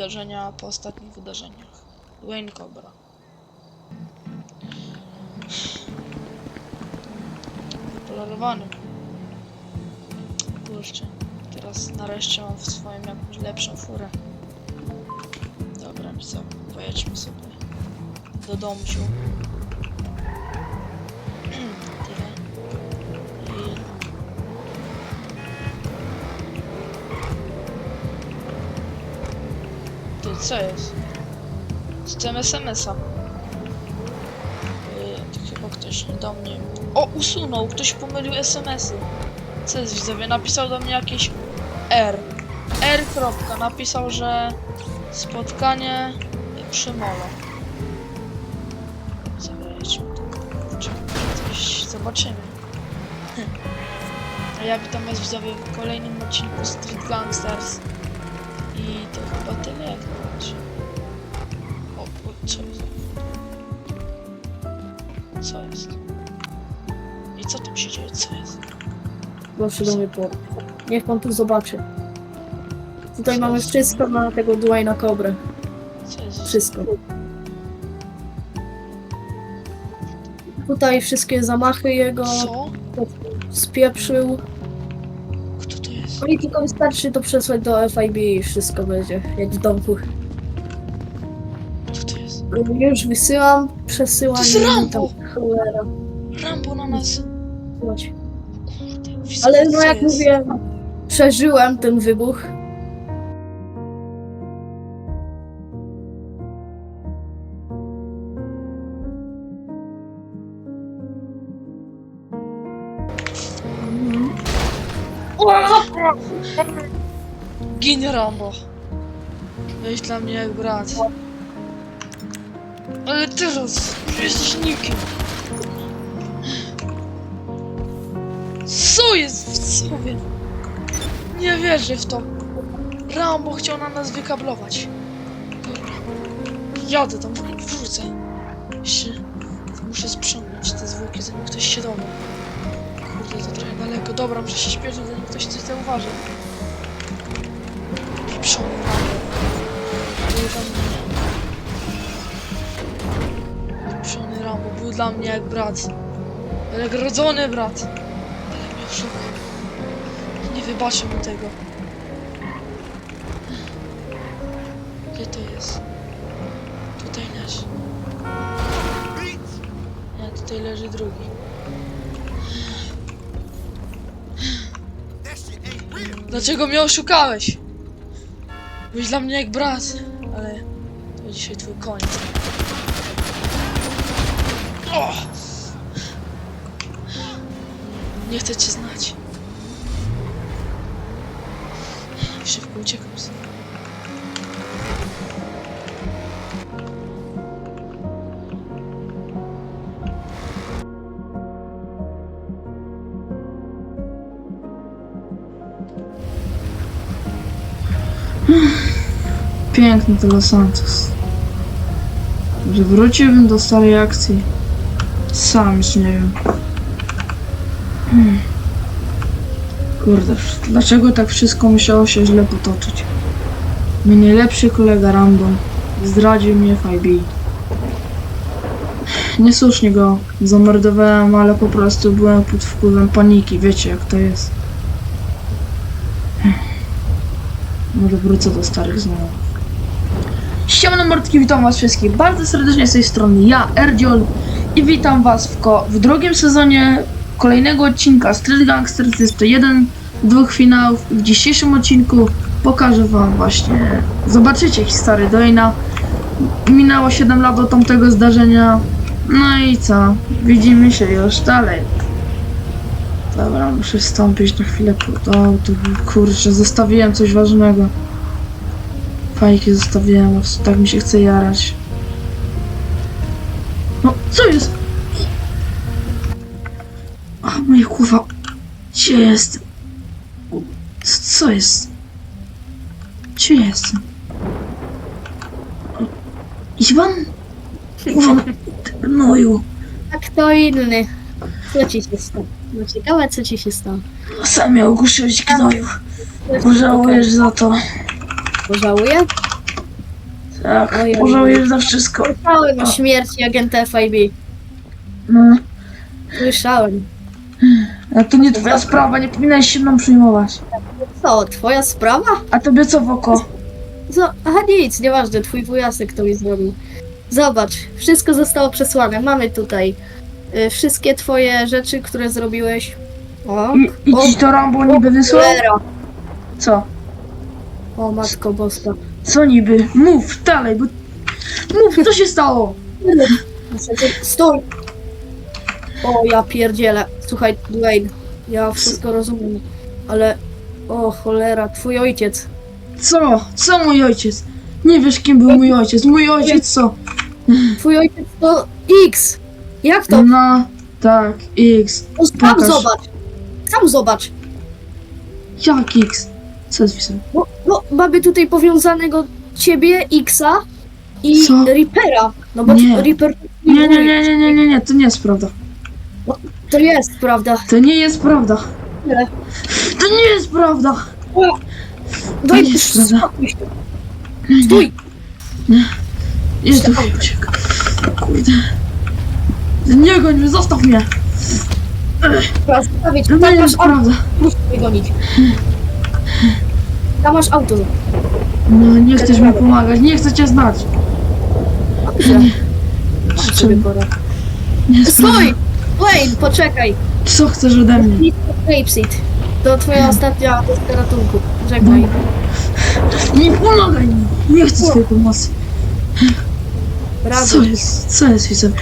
wydarzenia po ostatnich wydarzeniach. Dwayne Cobra. Wypolarowany. Kurczę. Teraz nareszcie mam w swoim jakąś lepszą furę. Dobra, co? Pojedźmy sobie do domciu. Co jest? System SMS-a. To chyba ktoś do mnie... O, usunął! Ktoś pomylił SMS-y. Co jest, widzowie? Napisał do mnie jakieś R. R. Kropka. Napisał, że spotkanie przy molo. Zobaczymy. A ja witam was widzowie w kolejnym odcinku Street Gangsters. I to chyba tyle O, co jest? Co jest? I co tam się dzieje? Co jest? Proszę do mnie po. Niech pan tu zobaczy. Tutaj mamy wszystko na tego Dwayna Cobrę. Co jest? Wszystko. Tutaj wszystkie zamachy jego Co? spieprzył. Kto to jest? No i tylko wystarczy to przesłać do FIB i wszystko będzie, jak w domku. Już wysyłam, przesyłam. To jest Rambo! Cholera. Rambo na nas. Kurde, widzowie, Ale no co jak jest? mówię, przeżyłem ten wybuch. Gin Rambo. Weź dla mnie jak brat. Ale teraz jesteś nikim. Co jest w sobie? Nie wierzę w to. Rambo chciał na nas wykablować. Dobra. Jadę tam, wrzucę. Jeszcze muszę sprzątnąć te zwłoki, zanim ktoś się dowie. Kurde, to trochę daleko. Dobra, muszę się śpieszyć, zanim ktoś coś zauważy. Pieprzony Rambo. Pieprzony Rambo był dla mnie jak brat. Jak rodzony brat. Ale mnie oszukał. Nie wybaczę mu tego. Gdzie to jest? Tutaj leży. Nie, tutaj leży drugi. Dlaczego mnie oszukałeś? Byłeś dla mnie jak brat, ale to dzisiaj twój koniec. O! Nie chcę cię znać. Szybko uciekam stąd. Piękny to Los Santos. Że wróciłbym do starej akcji. Sam już nie wiem. Hmm. Kurde, dlaczego tak wszystko musiało się źle potoczyć? Mój najlepszy kolega Rambo zdradził mnie FIB. Niesłusznie go zamordowałem, ale po prostu byłem pod wpływem paniki, wiecie jak to jest. Może wrócę do starych znajomych. Siemano mordki, witam was wszystkich bardzo serdecznie z tej strony ja, Erdziol i witam was w, w drugim sezonie kolejnego odcinka Street Gangsters. Jest to jeden z dwóch finałów. W dzisiejszym odcinku pokażę wam właśnie, zobaczycie historię Dwayna. Minęło 7 lat od tamtego zdarzenia. No i co? Widzimy się już dalej. Dobra, muszę wstąpić na chwilę auto. Kurczę, zostawiłem coś ważnego. Fajki zostawiłem, tak mi się chce jarać. No, co jest? A, moja kurwa. Gdzie jest? Co, jest? Gdzie jestem? Iwan? Kurwa, ty gnoju. A kto inny? Co ci się stało? No ciekawe, co ci się stało. Sam miał ogłuszyć gnoju. Pożałujesz za to. Pożałuję? Tak, Ojej. pożałujesz za wszystko. Słyszałem o śmierci agenta FIB. No, Słyszałem. a to nie twoja sprawa, nie powinnaś się mną przejmować. Co, twoja sprawa? A tobie co w oko? Co? Aha, nic, nieważne, twój wujasek to mi zrobił. Zobacz, wszystko zostało przesłane. Mamy tutaj y, wszystkie twoje rzeczy, które zrobiłeś. O, I, i ci to Rambo niby wysłał? cholera. Co? O, matko boska. Co niby? Mów dalej, bo... Mów, co się stało? Stój! O, ja pierdzielę. Słuchaj, Dwayne, ja wszystko rozumiem, ale... O, cholera, twój ojciec. Co? Co mój ojciec? Nie wiesz, kim był mój ojciec. Mój ojciec co? Twój ojciec to X! Jak to? No, tak, X. No, sam pokaż. zobacz! Sam zobacz! Jak X? Co jest pisane? No, no, mamy tutaj powiązanego ciebie, Xa i Co? Reapera. No bo Nie. Reaper Nie, nie, nie, nie, nie, nie, nie, to nie jest prawda. to jest, prawda? To nie jest prawda. Nie. To nie jest prawda. Daj, nie jest prawda. spokój się. Stój! Jest tu uciek. Kurde. Nie goń mnie, zostaw mnie. Teraz zostawić. To nie masz jest prawda. muszę mnie gonić. Tam masz auto. No, nie chcesz mi pomagać, nie chcę cię znać. Masz sobie porę. Nie. Stój! Wayne, poczekaj. Co chcesz ode mnie? Nic Grapeseed. To twoja ostatnia deska ratunku. Żegnaj. Nie pomagaj mi. Nie chcę twojej pomocy. Co Razem. jest? Co jest, widzowie?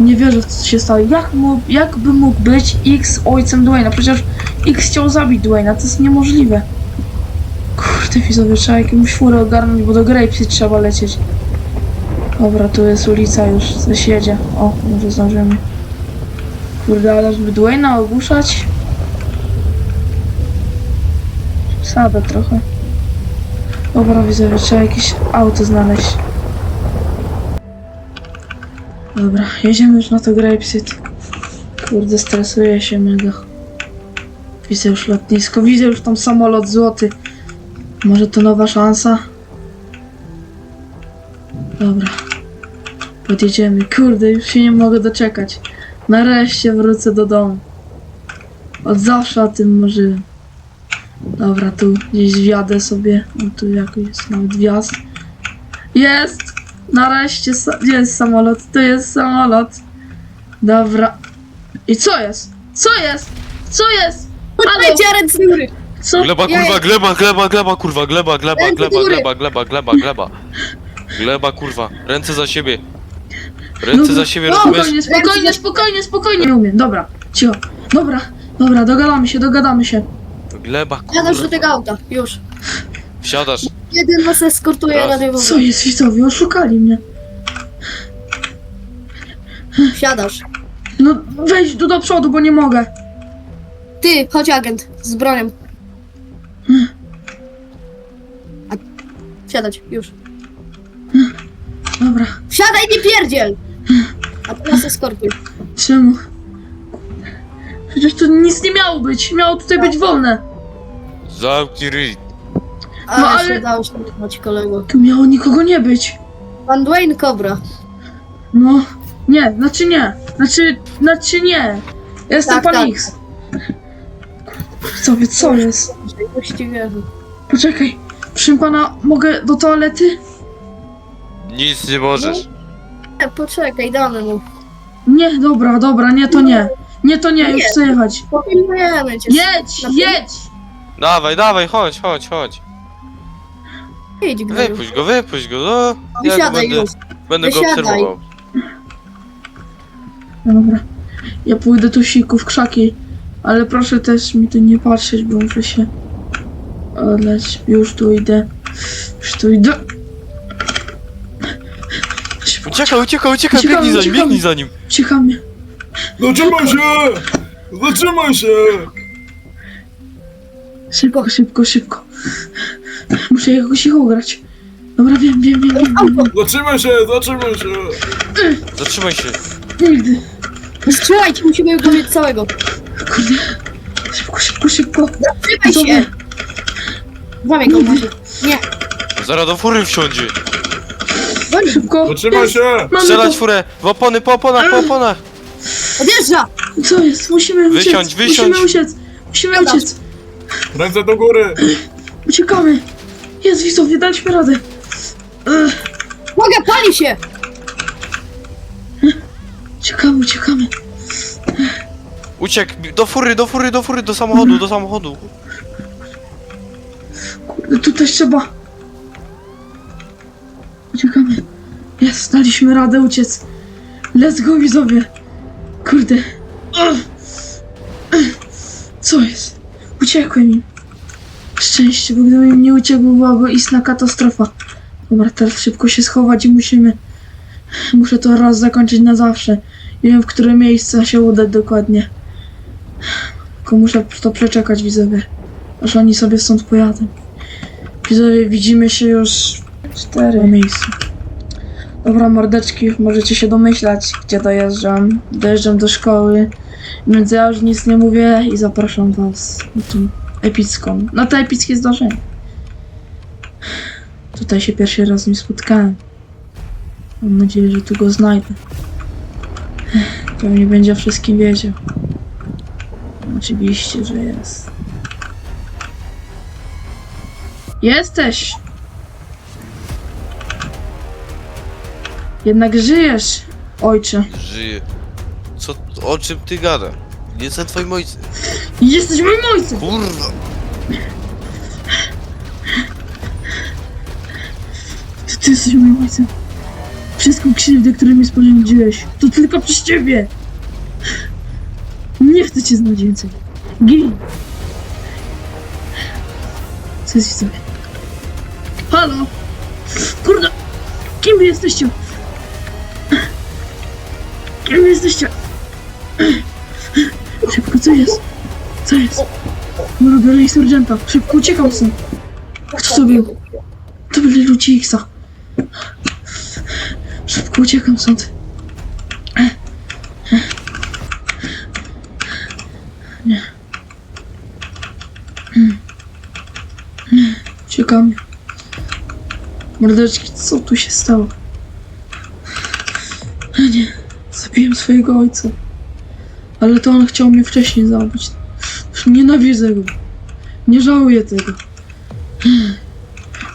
Nie wierzę w to, co się stało. Jak, mógł, jak by mógł być X ojcem Dwayna? Przecież X chciał zabić Dwayna, to jest niemożliwe. Kurde, widzowie, trzeba jakąś furę ogarnąć, bo do Grapeseed trzeba lecieć. Dobra, tu jest ulica już, coś jedzie. O, może zdążymy. Kurde, ale żeby Dwayna ogłuszać... Sada trochę. Dobra, widzowie, trzeba jakieś auto znaleźć. Dobra, jedziemy już na to Grapeseed. Kurde, stresuję się mega. Widzę już lotnisko, widzę już tam samolot złoty. Może to nowa szansa? Dobra. Podjedziemy. Kurde, już się nie mogę doczekać. Nareszcie wrócę do domu. Od zawsze o tym marzyłem. Dobra, tu gdzieś wjadę sobie. O, tu jakoś jest nawet wjazd. Jest! Nareszcie, gdzie jest samolot? Tu jest samolot. Dobra. I co jest? Co jest? Co jest? Halo? Ręce do góry. Co? Gleba, Ja- kurwa, gleba, gleba, gleba, kurwa, gleba, gleba, Ręce gleba, do góry. gleba, gleba, gleba, gleba. Gleba, kurwa, ręce za siebie. Ręce za siebie, No, rozumiesz? spokojnie, spokojnie, spokojnie, spokojnie. Nie umiem, dobra, cicho. Dobra, dobra, dogadamy się, dogadamy się. Gleba, Jadasz do kurwa. tego auta. Już. Wsiadasz. Jeden nas eskortuje Raz. na tej Co jest, widzowie? Oszukali mnie. Wsiadasz. No, wejdź tu do przodu, bo nie mogę. Ty, chodź agent. Z bronią. A... Wsiadać, już. Dobra, Wsiadaj, nie pierdziel! A teraz eskortuj. czemu? Przecież tu nic nie miało być, miało tutaj być wolne. Zamknij ryj. Ale, No, ale- się dało się wygnać kolego. Tu miało nikogo nie być. Pan Dwayne Cobra. No, nie, znaczy nie, znaczy, znaczy nie. Jestem Tak, pan tak. X. Widzowie, co jest? Już ci wierzę. Poczekaj, proszę pana, mogę do toalety? Nic nie możesz. E, poczekaj, damy mu. Nie, dobra, dobra, nie, to nie. Nie, to nie, już Nie. chcę jechać. Popilnujemy cię. Jedź, jedź! Dawaj, dawaj, chodź, chodź, chodź. Idź. Wypuść go, wypuść go, no. Ja go Wysiadaj będę, już. będę go Wysiadaj. obserwował. Dobra, ja pójdę tu siku w krzaki, ale proszę też mi tu nie patrzeć, bo muszę się odleć. Już tu idę, już tu idę. Uciekaj, uciekaj, uciekaj, Uciekamy, biegnij za nim, uciekamy. biegnij za nim. Cichamy. Zatrzymaj się! Zatrzymaj się! Szybko, szybko, szybko. Muszę jakoś ich ugrać. Dobra, wiem, wiem, wiem, wiem, wiem, wiem. Zatrzymaj się, zatrzymaj się! Zatrzymaj się. Nigdy. Strzelajcie, musimy go mieć całego. Kurde. Szybko, szybko, szybko. Zatrzymaj się! Zamykaj go, może. Nie, Zaraz do fury wsiądzie. Szybko. Zatrzymaj się! Mamy Strzelać to. furę! W opony, po oponach, po oponach! Odjeżdża! Co jest? Musimy uciec. Wysiądź, wysiądź. Musimy uciec. Musimy Dobra. uciec. Ręce do góry! Uciekamy. Jest, widzowie, daliśmy radę. Ech, Mogę, pali się! Uciekamy, uciekamy. Uciekł! Do fury, do fury, do fury, do samochodu, do samochodu! Kurde, tu też trzeba. Uciekamy. Jest, daliśmy radę uciec. Let's go, widzowie. Kurde. Co jest? Uciekłem im. Szczęście, bo gdybym nie uciekł, byłaby istna katastrofa. Dobra, teraz szybko się schować i musimy... Muszę to raz zakończyć na zawsze. Nie wiem, w które miejsce się udać dokładnie. Tylko muszę to przeczekać, widzowie. Aż oni sobie stąd pojadą. Widzowie, widzimy się już cztery miejsca. Dobra, mordeczki, możecie się domyślać, gdzie dojeżdżam. Dojeżdżam do szkoły, więc ja już nic nie mówię i zapraszam was na tą epicką, na to epickie zdarzenie. Tutaj się pierwszy raz z nim spotkałem. Mam nadzieję, że tu go znajdę. Pewnie będzie o wszystkim wiedział. Oczywiście, że jest. Jesteś! Jednak żyjesz, ojcze. Żyje. Co, o czym ty gada? Nie jestem twoim ojcem. Jesteś moim ojcem! Kurwa! To ty jesteś moim ojcem. Wszystką krzywdę, którą mi sporządziłeś, to tylko przez ciebie! Cię znać więcej. Gin! Co jest widzowie? Halo! Kurde! Kim wy jesteście? Kim jesteście? Szybko, co jest? Co jest? Ulubiony surgenta. Szybko uciekam stąd. Kto to był? To byli ludzie Xa. Szybko uciekam stąd. Uciekamy. Mordeczki, co tu się stało? Nie. Zabiłem swojego ojca. Ale to on chciał mnie wcześniej zabić. Nienawidzę go. Nie żałuję tego.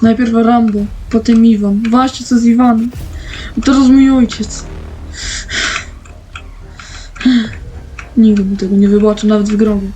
Najpierw Rambo, potem Iwan. Właśnie co z Iwanem. A teraz mój ojciec. Nigdy mu tego nie wybaczę, nawet w grobie.